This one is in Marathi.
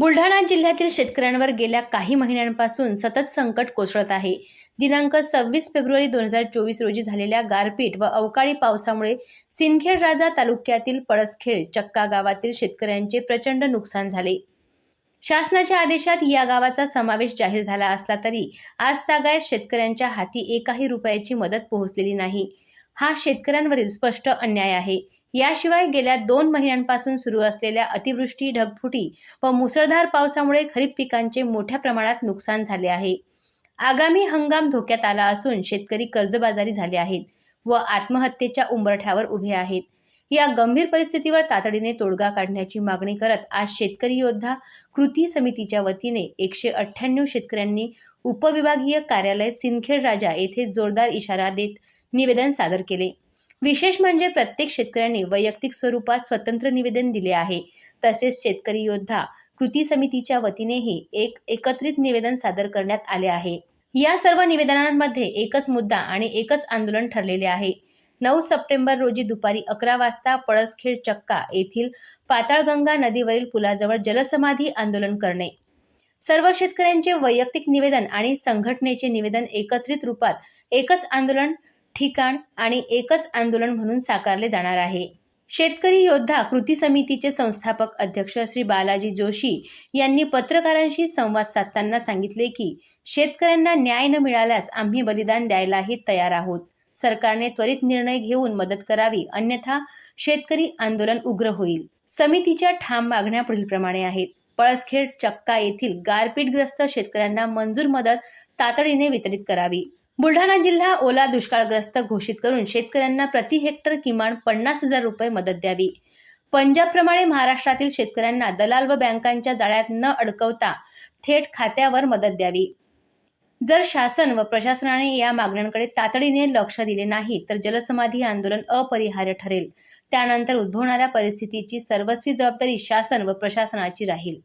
बुलढाणा जिल्ह्यातील शेतकऱ्यांवर गेल्या काही महिन्यांपासून सतत संकट कोसळत आहे. दिनांक सव्वीस फेब्रुवारी दोन हजार चोवीस रोजी झालेल्या गारपीट व अवकाळी पावसामुळे सिंदखेड राजा तालुक्यातील पळसखेड चक्का गावातील शेतकऱ्यांचे प्रचंड नुकसान झाले. शासनाच्या आदेशात या गावाचा समावेश जाहीर झाला असला तरी आज तागायत शेतकऱ्यांच्या हाती एकाही रुपयाची मदत पोहोचलेली नाही. हा शेतकऱ्यांवरील स्पष्ट अन्याय आहे. याशिवाय गेल्या दोन महिन्यांपासून सुरू असलेल्या अतिवृष्टी ढगफुटी व मुसळधार पावसामुळे खरीप पिकांचे मोठ्या प्रमाणात नुकसान झाले आहे. आगामी हंगाम धोक्यात आला असून शेतकरी कर्जबाजारी झाले आहेत व आत्महत्येच्या उंबरठ्यावर उभे आहेत. या गंभीर परिस्थितीवर तातडीने तोडगा काढण्याची मागणी करत आज शेतकरी योद्धा कृती समितीच्या वतीने एकशे अठ्ठ्याण्णव शेतकऱ्यांनी उपविभागीय कार्यालय सिंदखेड राजा येथे जोरदार इशारा देत निवेदन सादर केले. विशेष म्हणजे प्रत्येक शेतकऱ्यांनी वैयक्तिक स्वरूपात स्वतंत्र निवेदन दिले आहे. तसेच शेतकरी योद्धा कृती समितीच्या वतीनेही एक एकत्रित निवेदन सादर करण्यात आले आहे. या सर्व निवेदनांमध्ये एकच मुद्दा आणि एकच आंदोलन ठरलेले आहे. नऊ सप्टेंबर रोजी दुपारी अकरा वाजता पळसखेड चक्का येथील पाताळगंगा नदीवरील पुलाजवळ जलसमाधी आंदोलन करणे. सर्व शेतकऱ्यांचे वैयक्तिक निवेदन आणि संघटनेचे निवेदन एकत्रित रूपात एकच आंदोलन ठिकाण आणि एकच आंदोलन म्हणून साकारले जाणार आहे. शेतकरी योद्धा कृती समितीचे संस्थापक अध्यक्ष श्री बालाजी जोशी यांनी पत्रकारांशी संवाद साधताना सांगितले की शेतकऱ्यांना न्याय न मिळाल्यास आम्ही बलिदान द्यायलाही तयार आहोत. सरकारने त्वरित निर्णय घेऊन मदत करावी अन्यथा शेतकरी आंदोलन उग्र होईल. समितीच्या ठाम मागण्या पुढीलप्रमाणे आहेत. पळसखेड चक्का येथील गारपीटग्रस्त शेतकऱ्यांना मंजूर मदत तातडीने वितरित करावी. बुलढाणा जिल्हा ओला दुष्काळग्रस्त घोषित करून शेतकऱ्यांना प्रति हेक्टर किमान पन्नास हजार रुपये मदत द्यावी. पंजाबप्रमाणे महाराष्ट्रातील शेतकऱ्यांना दलाल व बँकांच्या जाळ्यात न अडकवता थेट खात्यावर मदत द्यावी. जर शासन व प्रशासनाने या मागण्यांकडे तातडीने लक्ष दिले नाही तर जलसमाधी आंदोलन अपरिहार्य ठरेल. त्यानंतर उद्भवणाऱ्या परिस्थितीची सर्वस्वी जबाबदारी शासन व प्रशासनाची राहील.